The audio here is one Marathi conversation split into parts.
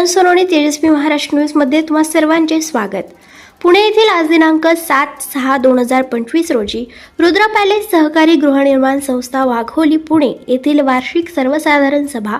किरण सोनवणे तेजस्वी महाराष्ट्र न्यूजमध्ये तुम्हा सर्वांचे स्वागत. पुणे येथील आज दिनांक सात सहा दोन हजार पंचवीस रोजी रुद्रा पॅलेस सहकारी गृहनिर्माण संस्था वाघोली पुणे येथील वार्षिक सर्वसाधारण सभा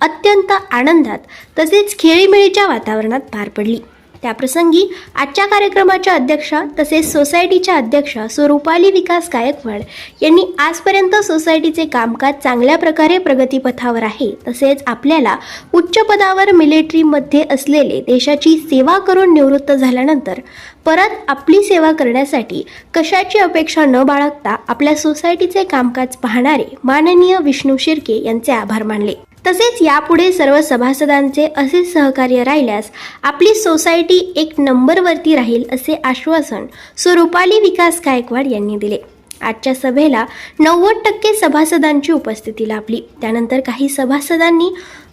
अत्यंत आनंदात तसेच खेळीमेळीच्या वातावरणात पार पडली. त्याप्रसंगी आजच्या कार्यक्रमाच्या अध्यक्षा तसेच सोसायटीच्या अध्यक्षा स्वरूपाली विकास गायकवाड यांनी आजपर्यंत सोसायटीचे कामकाज चांगल्या प्रकारे प्रगतीपथावर आहे. तसेच आपल्याला उच्च पदावर मिलिटरीमध्ये असलेले देशाची सेवा करून निवृत्त झाल्यानंतर परत आपली सेवा करण्यासाठी कशाची अपेक्षा न बाळगता आपल्या सोसायटीचे कामकाज पाहणारे माननीय विष्णू शिर्के यांचे आभार मानले. तसेच यापुढे सर्व सभासदांचे असे सहकार्य राहिल्यास आपली सोसायटी एक नंबरवरती राहील असे आश्वासन स्वरूपाली विकास गायकवाड यांनी दिले. आजच्या सभेला नव्वद टक्के सभासदांची उपस्थिती लाभली. त्यानंतर काही सभासदांनी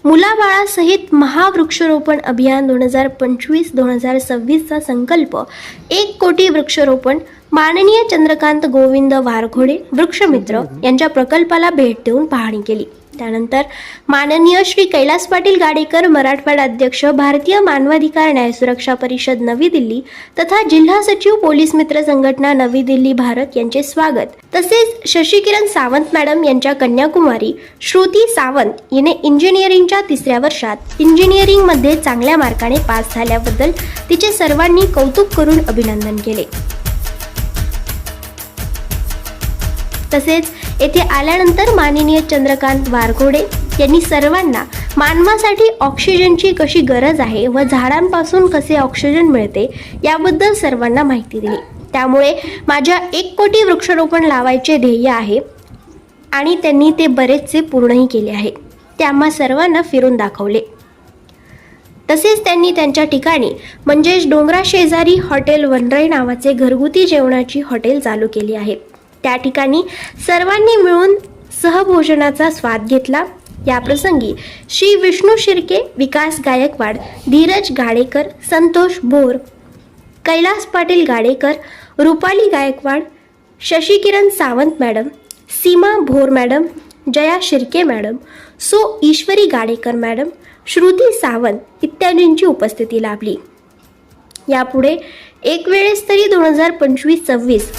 मुलाबाळासहित महावृक्षरोपण अभियान दोन हजार पंचवीस दोन हजार सव्वीसचा संकल्प एक कोटी वृक्षरोपण माननीय चंद्रकांत गोविंद वारघोडे वृक्षमित्र यांच्या प्रकल्पाला भेट देऊन पाहणी केली. त्यानंतर माननीय श्री कैलास पाटील गाडेकर मराठवाडा अध्यक्ष भारतीय मानवाधिकार न्याय सुरक्षा परिषद नवी दिल्ली तथा जिल्हा सचिव पोलीस मित्र संघटना नवी दिल्ली भारत यांचे स्वागत. तसेच शशिकिरण सावंत मॅडम यांच्या कन्याकुमारी श्रुती सावंत हिने इंजिनिअरिंगच्या तिसऱ्या वर्षात इंजिनिअरिंगमध्ये चांगल्या मार्काने पास झाल्याबद्दल तिचे सर्वांनी कौतुक करून अभिनंदन केले. तसेच येथे आल्यानंतर माननीय चंद्रकांत वारघोडे यांनी सर्वांना मानवासाठी ऑक्सिजनची कशी गरज आहे व झाडांपासून कसे ऑक्सिजन मिळते याबद्दल सर्वांना माहिती दिली. त्यामुळे माझ्या एक कोटी वृक्षारोपण लावायचे ध्येय आहे आणि त्यांनी ते बरेचसे पूर्णही केले आहे. ते आम्हा सर्वांना फिरून दाखवले. तसेच त्यांनी त्यांच्या ठिकाणी म्हणजेच डोंगरा शेजारी हॉटेल वनराई नावाचे घरगुती जेवणाची हॉटेल चालू केली आहे. त्या ठिकाणी सर्वांनी मिळून सहभोजनाचा स्वाद घेतला. या प्रसंगी Shri Vishnu Shirke Vikas Gaikwad Dheeraj Gadekar Santosh Bhor Kailas Patil Gadekar Rupali Gaikwad Shashikiran Sawant madam Seema Bhor madam Jaya Shirke madam so Ishwari Gadekar madam Shruti Sawant इत्यादींची उपस्थिती लाभली. यापुढे एक वेळेस तरी दोन हजार पंचवीस सव्वीस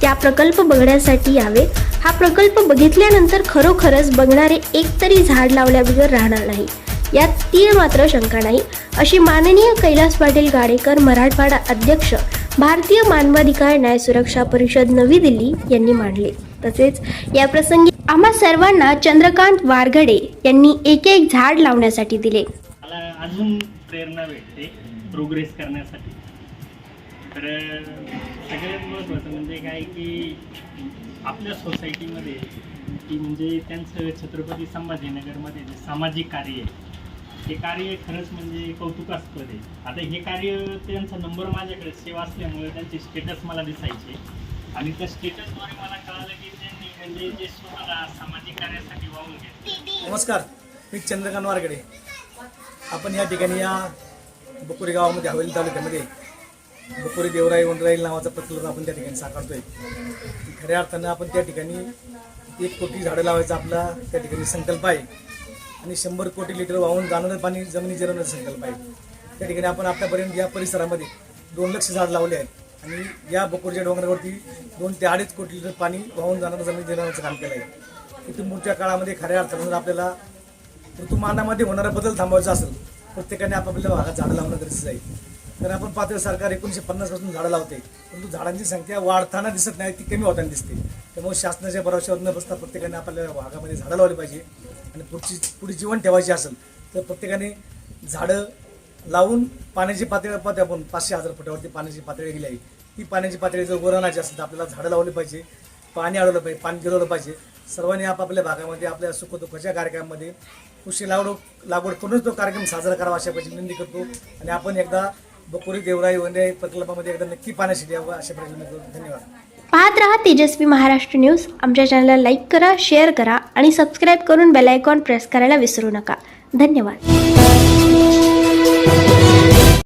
त्या प्रकल्प बघण्यासाठी यावे. हा प्रकल्प बघितल्यानंतर खरोखरच बघणारे एक तरी झाड लावल्याबगैर राहणार नाही. यात तीळ मात्र शंका नाही. अशी माननीय कैलास पाटील गाडेकर मराठवाडा अध्यक्ष भारतीय मानवाधिकार न्याय सुरक्षा परिषद नवी दिल्ली यांनी मांडले. तसेच या प्रसंगी आम्हा सर्वांना चंद्रकांत वारगडे यांनी एक एक झाड लावण्यासाठी दिले. मला अजून प्रेरणा भेटते प्रोग्रेस करण्यासाठी. तर सगळ्यात महत्त्वाचं म्हणजे काय की आपल्या सोसायटीमध्ये की म्हणजे त्यांचं छत्रपती संभाजीनगरमध्ये जे सामाजिक कार्य आहे हे कार्य खरंच म्हणजे कौतुकास्पद आहे. आता हे कार्य त्यांचा नंबर माझ्याकडे सेव असल्यामुळे त्यांचे स्टेटस मला दिसायचे. आणि त्या स्टेटसद्वारे मला कळालं की त्यांनी म्हणजे जे स्वतःला सामाजिक कार्यासाठी वाहून घेतले. नमस्कार मी चंद्रकांत वारगडे. आपण या ठिकाणी या बकुरी गावामध्ये हवेली तालुक्यामध्ये दुपारी देवराई वनराईल नावाचा प्रकल्प आपण त्या ठिकाणी साकारतोय. खऱ्या अर्थानं आपण त्या ठिकाणी एक कोटी झाडं लावायचा आपला त्या ठिकाणी संकल्प आहे. आणि शंभर कोटी लिटर वाहून जाणारं पाणी जमिनी जिरवण्याचा संकल्प आहे. त्या ठिकाणी आपण आतापर्यंत या परिसरामध्ये दोन लक्ष झाड लावले आहेत. आणि या बकोरच्या डोंगरावरती दोन ते अडीच कोटी लिटर पाणी वाहून जाणारं जमिनी जिरवण्याचं काम केलं आहे इथून पुढच्या काळामध्ये खऱ्या अर्थानं आपल्याला ऋतुमानामध्ये होणारा बदल थांबवायचा असेल प्रत्येकाने आपापल्या भागात झाडं लावणं गरजेचं आहे. तर आपण पाहतोय सरकार एकोणीशे पन्नासपासून झाडं लावते. परंतु झाडांची संख्या वाढताना दिसत नाही ती कमी होताना दिसते. त्यामुळे शासनाच्या भरोश्यावर न बसता प्रत्येकाने आपल्या भागामध्ये झाडं लावली पाहिजे आणि पुढची पुढे जीवन ठेवायची असेल तर प्रत्येकाने झाडं लावून पाण्याची पातळी पाहते आपण पाचशे हजार फुटावरती पाण्याची पातळी गेली आहे. ती पाण्याची पातळी जर वर आणायची असेल तर आपल्याला झाडं लावली पाहिजे पाणी अडवलं पाहिजे पाणी गिरवलं पाहिजे. सर्वांनी आपापल्या भागामध्ये आपल्या सुखदुःखाच्या कार्यक्रमामध्ये कृषी लागवड लागवड करूनच तो कार्यक्रम साजरा करावा अशा पाहिजे विनंती करतो. आणि आपण एकदा बकोरी देवराई वंदे प्रकल्पामध्ये एकदा नक्की पाण्यासाठी यावं अशा प्रकारे धन्यवाद. पाहत रहा तेजस्वी महाराष्ट्र न्यूज. आमच्या चॅनलला लाईक करा शेअर करा आणि सबस्क्राईब करून बेल आयकॉन प्रेस करायला विसरू नका. धन्यवाद.